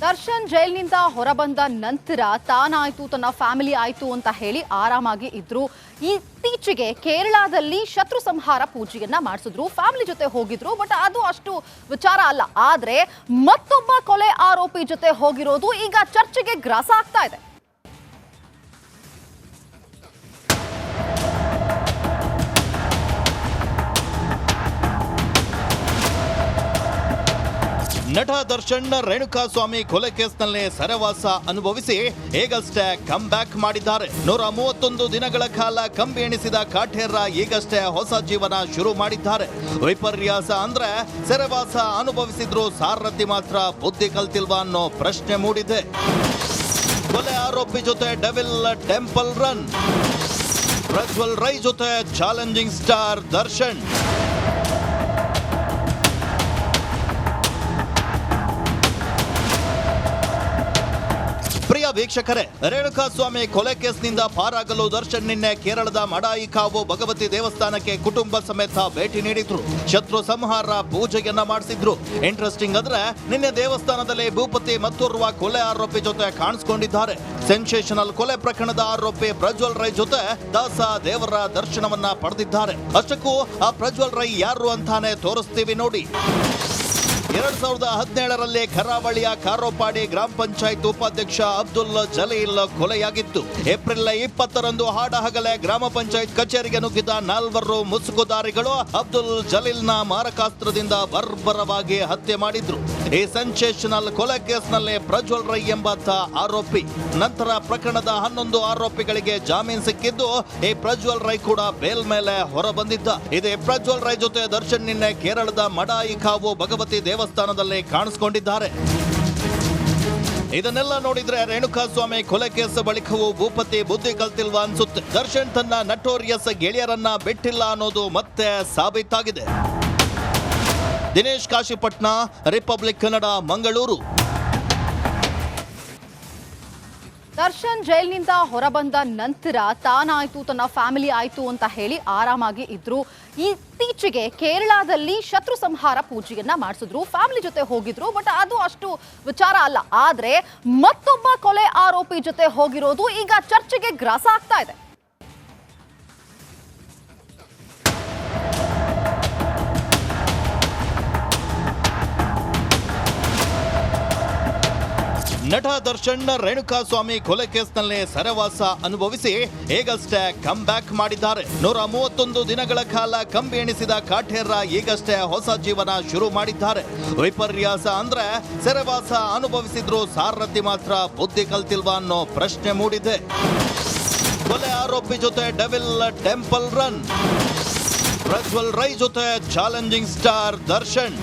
ದರ್ಶನ್ ಜೈಲಿನಿಂದ ಹೊರಬಂದ ನಂತರ ತಾನಾಯ್ತು, ತನ್ನ ಫ್ಯಾಮಿಲಿ ಆಯ್ತು ಅಂತ ಹೇಳಿ ಆರಾಮಾಗಿ ಇದ್ರು. ಇತ್ತೀಚೆಗೆ ಕೇರಳದಲ್ಲಿ ಶತ್ರು ಸಂಹಾರ ಪೂಜೆಯನ್ನ ಮಾಡಿಸಿದ್ರು. ಫ್ಯಾಮಿಲಿ ಜೊತೆ ಹೋಗಿದ್ರು, ಬಟ್ ಅದು ಅಷ್ಟು ವಿಚಾರ ಅಲ್ಲ. ಆದ್ರೆ ಮತ್ತೊಬ್ಬ ಕೊಲೆ ಆರೋಪಿ ಜೊತೆ ಹೋಗಿರೋದು ಈಗ ಚರ್ಚೆಗೆ ಗ್ರಾಸ ಆಗ್ತಾ ಇದೆ. ನಟ ದರ್ಶನ್ ರೇಣುಕಾಸ್ವಾಮಿ ಕೊಲೆ ಕೇಸ್ನಲ್ಲಿ ಸರವಾಸ ಅನುಭವಿಸಿ ಈಗಷ್ಟೇ ಕಮ್ ಬ್ಯಾಕ್ ಮಾಡಿದ್ದಾರೆ. ನೂರ ಮೂವತ್ತೊಂದು ದಿನಗಳ ಕಾಲ ಕಂಬಿ ಎಣಿಸಿದ ಕಾಠೇರ ಈಗಷ್ಟೇ ಹೊಸ ಜೀವನ ಶುರು ಮಾಡಿದ್ದಾರೆ. ವಿಪರ್ಯಾಸ ಅಂದ್ರೆ ಸೆರೆವಾಸ ಅನುಭವಿಸಿದ್ರು ಸಾರಥಿ ಮಾತ್ರ ಬುದ್ಧಿ ಕಲ್ತಿಲ್ವಾ ಅನ್ನೋ ಪ್ರಶ್ನೆ ಮೂಡಿದೆ. ಕೊಲೆ ಆರೋಪಿ ಜೊತೆ devil temple run. Prajwal Rai ಜೊತೆ ಚಾಲೆಂಜಿಂಗ್ ಸ್ಟಾರ್ ದರ್ಶನ್. ಪ್ರಿಯ ರೇಣುಕಾ ಸ್ವಾಮಿ ಕೊಲೆ ಕೇಸ್ನಿಂದ ಪಾರಾಗಲು ದರ್ಶನ್ ನಿನ್ನೆ ಕೇರಳದ ಮಡಾಯಿ ಕಾವು ಭಗವತಿ ದೇವಸ್ಥಾನಕ್ಕೆ ಕುಟುಂಬ ಸಮೇತ ಭೇಟಿ ನೀಡಿದ್ರು. ಶತ್ರು ಸಂಹಾರ ಪೂಜೆಯನ್ನ ಮಾಡಿಸಿದ್ರು. ಇಂಟ್ರೆಸ್ಟಿಂಗ್ ಅಂದ್ರೆ ನಿನ್ನೆ ದೇವಸ್ಥಾನದಲ್ಲಿ ಭೂಪತಿ ಮತ್ತೋರ್ವ ಕೊಲೆ ಆರೋಪಿ ಜೊತೆ ಕಾಣಿಸಿಕೊಂಡಿದ್ದಾರೆ. ಸೆನ್ಸೇಷನಲ್ ಕೊಲೆ ಪ್ರಕರಣದ ಆರೋಪಿ ಪ್ರಜ್ವಲ್ ರೈ ಜೊತೆ ದಾಸ ದೇವರ ದರ್ಶನವನ್ನ ಪಡೆದಿದ್ದಾರೆ. ಅಷ್ಟಕ್ಕೂ, ಆ ಪ್ರಜ್ವಲ್ ರೈ ಯಾರು ಅಂತಾನೆ ತೋರಿಸ್ತೀವಿ ನೋಡಿ. ಎರಡ್ ಸಾವಿರದ ಹದಿನೇಳರಲ್ಲಿ ಕರಾವಳಿಯ ಕಾರೋಪಾಡಿ ಗ್ರಾಮ ಪಂಚಾಯತ್ ಉಪಾಧ್ಯಕ್ಷ ಅಬ್ದುಲ್ ಜಲೀಲ್ ಕೊಲೆಯಾಗಿತ್ತು. ಏಪ್ರಿಲ್ ಇಪ್ಪತ್ತರಂದು ಹಾಡಹಗಲೇ ಗ್ರಾಮ ಪಂಚಾಯತ್ ಕಚೇರಿಗೆ ನುಗ್ಗಿದ ನಾಲ್ವರು ಮುಸುಕುದಾರಿಗಳು ಅಬ್ದುಲ್ ಜಲೀಲ್ನ ಮಾರಕಾಸ್ತ್ರದಿಂದ ಬರ್ಬರವಾಗಿ ಹತ್ಯೆ ಮಾಡಿದ್ರು. ಈ ಸೆನ್ಸೇಷನಲ್ ಕೊಲೆ ಕೇಸ್ನಲ್ಲಿ ಪ್ರಜ್ವಲ್ ರೈ ಎಂಬಾತ ಆರೋಪಿ. ನಂತರ ಪ್ರಕರಣದ ಹನ್ನೊಂದು ಆರೋಪಿಗಳಿಗೆ ಜಾಮೀನು ಸಿಕ್ಕಿದ್ದು, ಈ ಪ್ರಜ್ವಲ್ ರೈ ಕೂಡ ಬೇಲ್ ಮೇಲೆ ಹೊರಬಂದಿದ್ದ. ಇದೇ ಪ್ರಜ್ವಲ್ ರೈ ಜೊತೆ ದರ್ಶನ್ ನಿನ್ನೆ ಕೇರಳದ ಮಡಾಯಿ ಕಾವು ಭಗವತಿ ದೇವಸ್ಥಾನದಲ್ಲಿ ಕಾಣಿಸಿಕೊಂಡಿದ್ದಾರೆ. ಇದನ್ನೆಲ್ಲ ನೋಡಿದ್ರೆ ರೇಣುಕಾಸ್ವಾಮಿ ಕೊಲೆ ಕೇಸ್ ಬಳಿಕವೂ ಭೂಪತಿ ಬುದ್ಧಿ ಕಲ್ತಿಲ್ವಾ ಅನ್ಸುತ್ತೆ. ದರ್ಶನ್ ತನ್ನ ನಟೋರಿಯಸ್ ಗೆಳೆಯರನ್ನ ಬಿಟ್ಟಿಲ್ಲ ಅನ್ನೋದು ಮತ್ತೆ ಸಾಬೀತಾಗಿದೆ. ದಿನೇಶ್ ಕಾಶಿಪಟ್ನ ರಿಪಬ್ಲಿಕ್ ಕನ್ನಡ ಮಂಗಳೂರು. ದರ್ಶನ್ ಜೈಲಿನಿಂದ ಹೊರಬಂದ ನಂತರ ತಾನಾಯ್ತು, ತನ್ನ ಫ್ಯಾಮಿಲಿ ಆಯ್ತು ಅಂತ ಹೇಳಿ ಆರಾಮಾಗಿ ಇದ್ರು. ಇತ್ತೀಚೆಗೆ ಕೇರಳದಲ್ಲಿ ಶತ್ರು ಸಂಹಾರ ಪೂಜೆಯನ್ನ ಮಾಡಿಸಿದ್ರು. ಫ್ಯಾಮಿಲಿ ಜೊತೆ ಹೋಗಿದ್ರು, ಬಟ್ ಅದು ಅಷ್ಟು ವಿಚಾರ ಅಲ್ಲ. ಆದ್ರೆ ಮತ್ತೊಬ್ಬ ಕೊಲೆ ಆರೋಪಿ ಜೊತೆ ಹೋಗಿರೋದು ಈಗ ಚರ್ಚೆಗೆ ಗ್ರಾಸ ಆಗ್ತಾ ಇದೆ. ನಟ ದರ್ಶನ್ ರೇಣುಕಾಸ್ವಾಮಿ ಕೊಲೆ ಕೇಸ್ನಲ್ಲಿ ಸರವಾಸ ಅನುಭವಿಸಿ ಈಗಷ್ಟೇ ಕಮ್ ಬ್ಯಾಕ್ ಮಾಡಿದ್ದಾರೆ. ನೂರ ಮೂವತ್ತೊಂದು ದಿನಗಳ ಕಾಲ ಕಂಬಿ ಎಣಿಸಿದ ಕಾಠೇರ್ರ ಈಗಷ್ಟೇ ಹೊಸ ಜೀವನ ಶುರು ಮಾಡಿದ್ದಾರೆ. ವಿಪರ್ಯಾಸ ಅಂದ್ರೆ ಸೆರೆವಾಸ ಅನುಭವಿಸಿದ್ರು ಸಾರಥಿ ಮಾತ್ರ ಬುದ್ಧಿ ಕಲ್ತಿಲ್ವಾ ಅನ್ನೋ ಪ್ರಶ್ನೆ ಮೂಡಿದೆ. ಕೊಲೆ ಆರೋಪಿ ಜೊತೆ devil temple run. Prajwal Rai ಜೊತೆ ಚಾಲೆಂಜಿಂಗ್ ಸ್ಟಾರ್ ದರ್ಶನ್.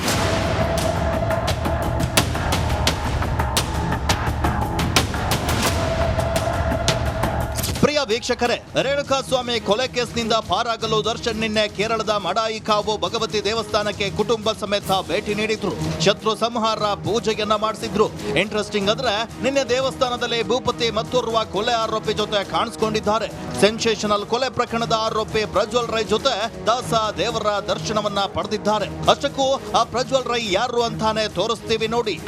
ಪ್ರಿಯ ರೇಣುಕಾ ಸ್ವಾಮಿ ಕೊಲೆ ಕೇಸ್ನಿಂದ ಪಾರಾಗಲು ದರ್ಶನ್ ನಿನ್ನೆ ಕೇರಳದ ಮಡಾಯಿ ಕಾವು ಭಗವತಿ ದೇವಸ್ಥಾನಕ್ಕೆ ಕುಟುಂಬ ಸಮೇತ ಭೇಟಿ ನೀಡಿದ್ರು. ಶತ್ರು ಸಂಹಾರ ಪೂಜೆಯನ್ನ ಮಾಡಿಸಿದ್ರು. ಇಂಟ್ರೆಸ್ಟಿಂಗ್ ಅಂದ್ರೆ, ನಿನ್ನೆ ದೇವಸ್ಥಾನದಲ್ಲಿ ಭೂಪತಿ ಮತ್ತೋರ್ವ ಕೊಲೆ ಆರೋಪಿ ಜೊತೆ ಕಾಣಿಸಿಕೊಂಡಿದ್ದಾರೆ. ಸೆನ್ಸೇಷನಲ್ ಕೊಲೆ ಪ್ರಕರಣದ ಆರೋಪಿ ಪ್ರಜ್ವಲ್ ರೈ ಜೊತೆ ದಾಸ ದೇವರ ದರ್ಶನವನ್ನ ಪಡೆದಿದ್ದಾರೆ. ಅಷ್ಟಕ್ಕೂ, ಆ ಪ್ರಜ್ವಲ್ ರೈ ಯಾರು ಅಂತಾನೆ ತೋರಿಸ್ತೀವಿ ನೋಡಿ.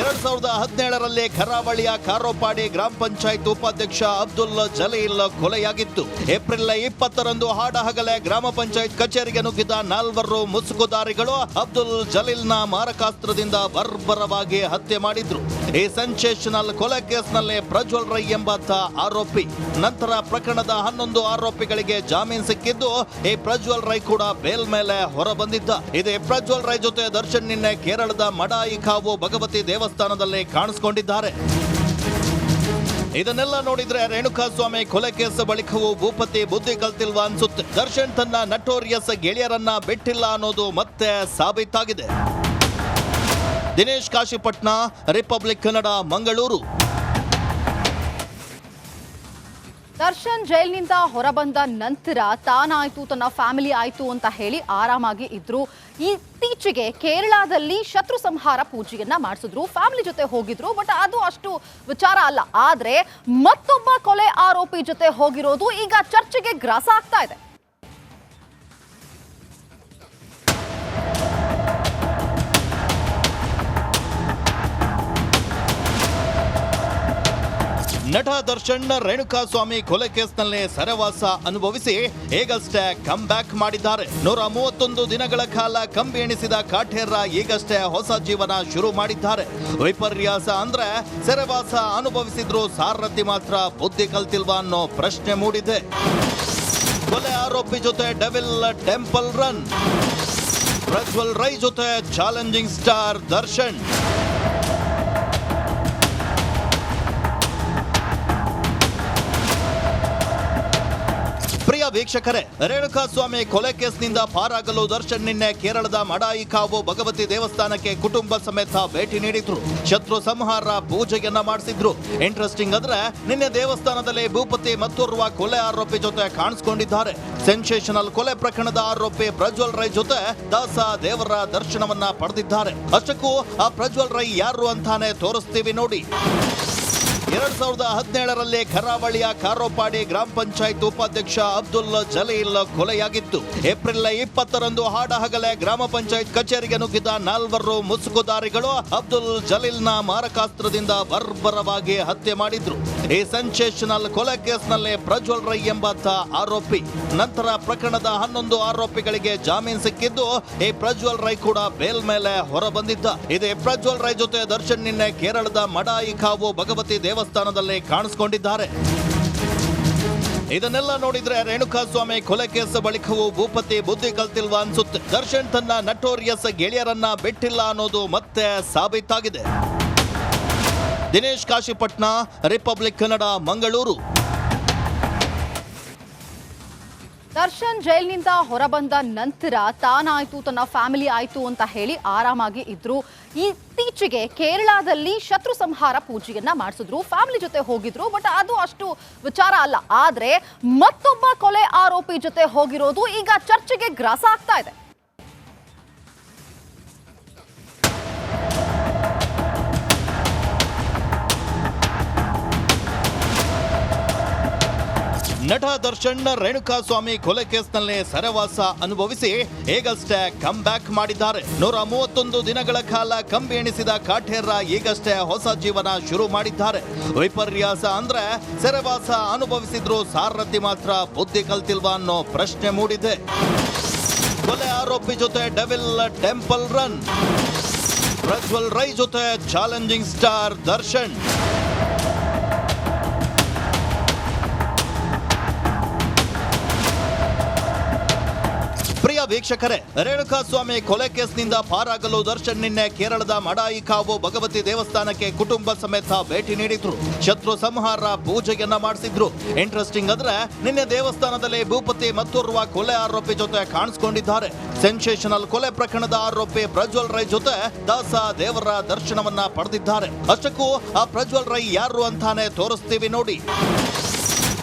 ಎರಡ್ ಸಾವಿರದ ಹದಿನೇಳರಲ್ಲಿ ಕರಾವಳಿಯ ಕಾರೋಪಾಡಿ ಗ್ರಾಮ ಪಂಚಾಯತ್ ಉಪಾಧ್ಯಕ್ಷ ಅಬ್ದುಲ್ ಜಲೀಲ್ ಕೊಲೆಯಾಗಿತ್ತು. ಏಪ್ರಿಲ್ ಇಪ್ಪತ್ತರಂದು ಹಾಡಹಗಲೆ ಗ್ರಾಮ ಪಂಚಾಯತ್ ಕಚೇರಿಗೆ ನುಗ್ಗಿದ ನಾಲ್ವರು ಮುಸುಕುದಾರಿಗಳು ಅಬ್ದುಲ್ ಜಲೀಲ್ನ ಮಾರಕಾಸ್ತ್ರದಿಂದ ಬರ್ಬರವಾಗಿ ಹತ್ಯೆ ಮಾಡಿದ್ರು. ಈ ಸೆನ್ಸೇಷನಲ್ ಕೊಲೆ ಕೇಸ್ನಲ್ಲಿ ಪ್ರಜ್ವಲ್ ರೈ ಎಂಬಾತ ಆರೋಪಿ. ನಂತರ ಪ್ರಕರಣದ ಹನ್ನೊಂದು ಆರೋಪಿಗಳಿಗೆ ಜಾಮೀನು ಸಿಕ್ಕಿದ್ದು ಈ ಪ್ರಜ್ವಲ್ ರೈ ಕೂಡ ಬೇಲ್ ಮೇಲೆ ಹೊರಬಂದಿದ್ದ. ಇದೇ ಪ್ರಜ್ವಲ್ ರೈ ಜೊತೆ ದರ್ಶನ್ ನಿನ್ನೆ ಕೇರಳದ ಮಡಾಯಿ ಭಗವತಿ ಭಗವತಿ ದೇವಸ್ಥಾನದಲ್ಲಿ ಕಾಣಿಸಿಕೊಂಡಿದ್ದಾರೆ. ಇದನ್ನೆಲ್ಲ ನೋಡಿದ್ರೆ ರೇಣುಕಾಸ್ವಾಮಿ ಕೊಲೆ ಕೇಸ್ ಬಳಿಕವೂ ಭೂಪತಿ ಬುದ್ಧಿ ಕಲ್ತಿಲ್ವಾ ಅನ್ಸುತ್ತೆ. ದರ್ಶನ್ ತನ್ನ ನಟೋರಿಯಸ್ ಗೆಳೆಯರನ್ನ ಬಿಟ್ಟಿಲ್ಲ ಅನ್ನೋದು ಮತ್ತೆ ಸಾಬೀತಾಗಿದೆ. ದಿನೇಶ್ ಕಾಶಿಪಟ್ನ ರಿಪಬ್ಲಿಕ್ ಕನ್ನಡ ಮಂಗಳೂರು. ದರ್ಶನ್ ಜೈಲಿನಿಂದ ಹೊರಬಂದ ನಂತರ ತಾನಾಯ್ತು, ತನ್ನ ಫ್ಯಾಮಿಲಿ ಆಯ್ತು ಅಂತ ಹೇಳಿ ಆರಾಮಾಗಿ ಇದ್ರು. ಇತ್ತೀಚೆಗೆ ಕೇರಳದಲ್ಲಿ ಶತ್ರು ಸಂಹಾರ ಪೂಜೆಯನ್ನ ಮಾಡಿಸಿದ್ರು. ಫ್ಯಾಮಿಲಿ ಜೊತೆ ಹೋಗಿದ್ರು, ಬಟ್ ಅದು ಅಷ್ಟು ವಿಚಾರ ಅಲ್ಲ. ಆದ್ರೆ ಮತ್ತೊಬ್ಬ ಕೊಲೆ ಆರೋಪಿ ಜೊತೆ ಹೋಗಿರೋದು ಈಗ ಚರ್ಚೆಗೆ ಗ್ರಾಸ ಆಗ್ತಾ ಇದೆ. ನಟ ದರ್ಶನ್ ರೇಣುಕಾಸ್ವಾಮಿ ಕೊಲೆ ಕೇಸ್ನಲ್ಲಿ ಸರವಾಸ ಅನುಭವಿಸಿ ಈಗಷ್ಟೇ ಕಮ್ ಬ್ಯಾಕ್ ಮಾಡಿದ್ದಾರೆ. ನೂರ ಮೂವತ್ತೊಂದು ದಿನಗಳ ಕಾಲ ಕಂಬಿ ಎಣಿಸಿದ ಕಾಠೇರ ಈಗಷ್ಟೇ ಹೊಸ ಜೀವನ ಶುರು ಮಾಡಿದ್ದಾರೆ. ವಿಪರ್ಯಾಸ ಅಂದ್ರೆ ಸೆರೆವಾಸ ಅನುಭವಿಸಿದ್ರು ಸಾರಥಿ ಮಾತ್ರ ಬುದ್ಧಿ ಕಲ್ತಿಲ್ವಾ ಅನ್ನೋ ಪ್ರಶ್ನೆ ಮೂಡಿದೆ. ಕೊಲೆ ಆರೋಪಿ ಜೊತೆ devil temple run Prajwal Rai ಜೊತೆ ಚಾಲೆಂಜಿಂಗ್ ಸ್ಟಾರ್ ದರ್ಶನ್. ವೀಕ್ಷಕರೇ, ರೇಣುಕಾಸ್ವಾಮಿ ಕೊಲೆ ಕೇಸ್ನಿಂದ ಪಾರಾಗಲು ದರ್ಶನ್ ನಿನ್ನೆ ಕೇರಳದ ಮಡಾಯಿ ಕಾವು ಭಗವತಿ ದೇವಸ್ಥಾನಕ್ಕೆ ಕುಟುಂಬ ಸಮೇತ ಭೇಟಿ ನೀಡಿದ್ರು. ಶತ್ರು ಸಂಹಾರ ಪೂಜೆಯನ್ನ ಮಾಡಿಸಿದ್ರು. ಇಂಟ್ರೆಸ್ಟಿಂಗ್ ಅಂದ್ರೆ ನಿನ್ನೆ ದೇವಸ್ಥಾನದಲ್ಲಿ ಭೂಪತಿ ಮತ್ತೋರ್ವ ಕೊಲೆ ಆರೋಪಿ ಜೊತೆ ಕಾಣಿಸಿಕೊಂಡಿದ್ದಾರೆ. ಸೆನ್ಸೇಷನಲ್ ಕೊಲೆ ಪ್ರಕರಣದ ಆರೋಪಿ ಪ್ರಜ್ವಲ್ ರೈ ಜೊತೆ ದಾಸ ದೇವರ ದರ್ಶನವನ್ನ ಪಡೆದಿದ್ದಾರೆ. ಅಷ್ಟಕ್ಕೂ, ಆ ಪ್ರಜ್ವಲ್ ರೈ ಯಾರು ಅಂತಾನೆ ತೋರಿಸ್ತೀವಿ ನೋಡಿ. ಎರಡ್ ಸಾವಿರದ ಹದಿನೇಳರಲ್ಲಿ ಕರಾವಳಿಯ ಕಾರೋಪಾಡಿ ಗ್ರಾಮ ಪಂಚಾಯತ್ ಉಪಾಧ್ಯಕ್ಷ ಅಬ್ದುಲ್ ಜಲೀಲ್ ಕೊಲೆಯಾಗಿತ್ತು. ಏಪ್ರಿಲ್ ಇಪ್ಪತ್ತರಂದು ಹಾಡಹಗಲೇ ಗ್ರಾಮ ಪಂಚಾಯತ್ ಕಚೇರಿಗೆ ನುಗ್ಗಿದ ನಾಲ್ವರು ಮುಸುಕುದಾರಿಗಳು ಅಬ್ದುಲ್ ಜಲೀಲ್ನ ಮಾರಕಾಸ್ತ್ರದಿಂದ ಬರ್ಬರವಾಗಿ ಹತ್ಯೆ ಮಾಡಿದ್ರು. ಈ ಸೆನ್ಸೇಷನಲ್ ಕೊಲೆ ಕೇಸ್ನಲ್ಲಿ ಪ್ರಜ್ವಲ್ ರೈ ಎಂಬಾತ ಆರೋಪಿ. ನಂತರ ಪ್ರಕರಣದ ಹನ್ನೊಂದು ಆರೋಪಿಗಳಿಗೆ ಜಾಮೀನು ಸಿಕ್ಕಿದ್ದು, ಈ ಪ್ರಜ್ವಲ್ ರೈ ಕೂಡ ಬೇಲ್ ಮೇಲೆ ಹೊರಬಂದಿದ್ದ. ಇದೇ ಪ್ರಜ್ವಲ್ ರೈ ಜೊತೆ ದರ್ಶನ್ ನಿನ್ನೆ ಕೇರಳದ ಮಡಾಯಿ ಕಾವು ಭಗವತಿ ದೇವಸ್ಥಾನದಲ್ಲಿ ಕಾಣಿಸ್ಕೊಂಡಿದ್ದಾರೆ. ಇದನ್ನೆಲ್ಲ ನೋಡಿದ್ರೆ ರೇಣುಕಾಸ್ವಾಮಿ ಕೊಲೆ ಕೇಸ್ ಬಳಿಕವೂ ಭೂಪತಿ ಬುದ್ಧಿ ಕಲ್ತಿಲ್ವಾ ಅನ್ಸುತ್ತೆ. ದರ್ಶನ್ ತನ್ನ ನಟೋರಿಯಸ್ ಗೆಳೆಯರನ್ನ ಬಿಟ್ಟಿಲ್ಲ ಅನ್ನೋದು ಮತ್ತೆ ಸಾಬೀತಾಗಿದೆ. ದಿನೇಶ್ ಕಾಶಿಪಟ್ನ ರಿಪಬ್ಲಿಕ್ ಕನ್ನಡ ಮಂಗಳೂರು. ದರ್ಶನ್ ಜೈಲಿನಿಂದ ಹೊರಬಂದ ನಂತರ ತಾನಾಯ್ತು, ತನ್ನ ಫ್ಯಾಮಿಲಿ ಆಯ್ತು ಅಂತ ಹೇಳಿ ಆರಾಮಾಗಿ ಇದ್ರು. ಇತ್ತೀಚೆಗೆ ಕೇರಳದಲ್ಲಿ ಶತ್ರು ಸಂಹಾರ ಪೂಜೆಯನ್ನ ಮಾಡಿಸಿದ್ರು. ಫ್ಯಾಮಿಲಿ ಜೊತೆ ಹೋಗಿದ್ರು, ಬಟ್ ಅದು ಅಷ್ಟು ವಿಚಾರ ಅಲ್ಲ. ಆದ್ರೆ ಮತ್ತೊಬ್ಬ ಕೊಲೆ ಆರೋಪಿ ಜೊತೆ ಹೋಗಿರೋದು ಈಗ ಚರ್ಚೆಗೆ ಗ್ರಾಸ ಆಗ್ತಾ ಇದೆ. ನಟ ದರ್ಶನ್ ರೇಣುಕಾಸ್ವಾಮಿ ಕೊಲೆ ಕೇಸ್ನಲ್ಲಿ ಸರವಾಸ ಅನುಭವಿಸಿ ಈಗಷ್ಟೇ ಕಮ್ ಬ್ಯಾಕ್ ಮಾಡಿದ್ದಾರೆ. ನೂರ ಮೂವತ್ತೊಂದು ದಿನಗಳ ಕಾಲ ಕಂಬಿ ಎಣಿಸಿದ ಕಾಠೇರ ಈಗಷ್ಟೇ ಹೊಸ ಜೀವನ ಶುರು ಮಾಡಿದ್ದಾರೆ. ವಿಪರ್ಯಾಸ ಅಂದ್ರೆ ಸೆರೆವಾಸ ಅನುಭವಿಸಿದ್ರು ಸಾರಥಿ ಮಾತ್ರ ಬುದ್ಧಿ ಕಲ್ತಿಲ್ವಾ ಅನ್ನೋ ಪ್ರಶ್ನೆ ಮೂಡಿದೆ. ಕೊಲೆ ಆರೋಪಿ ಜೊತೆ devil temple run. Prajwal Rai ಜೊತೆ ಚಾಲೆಂಜಿಂಗ್ ಸ್ಟಾರ್ ದರ್ಶನ್. ವೀಕ್ಷಕರೇ, ರೇಣುಕಾಸ್ವಾಮಿ ಕೊಲೆ ಕೇಸ್ನಿಂದ ಪಾರಾಗಲು ದರ್ಶನ್ ನಿನ್ನೆ ಕೇರಳದ ಮಡಾಯಿ ಕಾವು ಭಗವತಿ ದೇವಸ್ಥಾನಕ್ಕೆ ಕುಟುಂಬ ಸಮೇತ ಭೇಟಿ ನೀಡಿದ್ರು. ಶತ್ರು ಸಂಹಾರ ಪೂಜೆಯನ್ನ ಮಾಡಿಸಿದ್ರು. ಇಂಟ್ರೆಸ್ಟಿಂಗ್ ಅಂದ್ರೆ ನಿನ್ನೆ ದೇವಸ್ಥಾನದಲ್ಲಿ ಭೂಪತಿ ಮತ್ತೋರ್ವ ಕೊಲೆ ಆರೋಪಿ ಜೊತೆ ಕಾಣಿಸಿಕೊಂಡಿದ್ದಾರೆ. ಸೆನ್ಸೇಷನಲ್ ಕೊಲೆ ಪ್ರಕರಣದ ಆರೋಪಿ ಪ್ರಜ್ವಲ್ ರೈ ಜೊತೆ ದಾಸ ದೇವರ ದರ್ಶನವನ್ನ ಪಡೆದಿದ್ದಾರೆ. ಅಷ್ಟಕ್ಕೂ ಆ ಪ್ರಜ್ವಲ್ ರೈ ಯಾರು ಅಂತಾನೆ ತೋರಿಸ್ತೀವಿ ನೋಡಿ.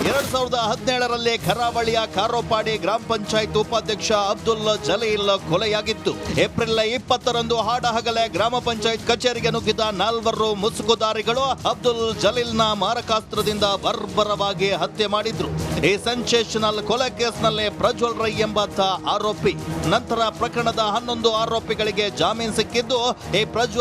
ಎರಡ್ ಸಾವಿರದ ಹದಿನೇಳರಲ್ಲಿ ಕರಾವಳಿಯ ಕಾರೋಪಾಡಿ ಗ್ರಾಮ ಪಂಚಾಯತ್ ಉಪಾಧ್ಯಕ್ಷ ಅಬ್ದುಲ್ ಜಲೀಲ್ ಕೊಲೆಯಾಗಿತ್ತು. ಏಪ್ರಿಲ್ ಇಪ್ಪತ್ತರಂದು ಹಾಡಹಗಲೇ ಗ್ರಾಮ ಪಂಚಾಯತ್ ಕಚೇರಿಗೆ ನುಗ್ಗಿದ ನಾಲ್ವರು ಮುಸುಕುದಾರಿಗಳು ಅಬ್ದುಲ್ ಜಲೀಲ್ನ ಮಾರಕಾಸ್ತ್ರದಿಂದ ಬರ್ಬರವಾಗಿ ಹತ್ಯೆ ಮಾಡಿದ್ರು. ಈ ಸೆನ್ಸೇಷನಲ್ ಕೊಲೆ ಕೇಸ್ನಲ್ಲಿ ಪ್ರಜ್ವಲ್ ರೈ ಎಂಬಾತ ಆರೋಪಿ. ನಂತರ ಪ್ರಕರಣದ ಹನ್ನೊಂದು ಆರೋಪಿಗಳಿಗೆ ಜಾಮೀನು ಸಿಕ್ಕಿದ್ದು ಈ ಪ್ರಜ್ವಲ್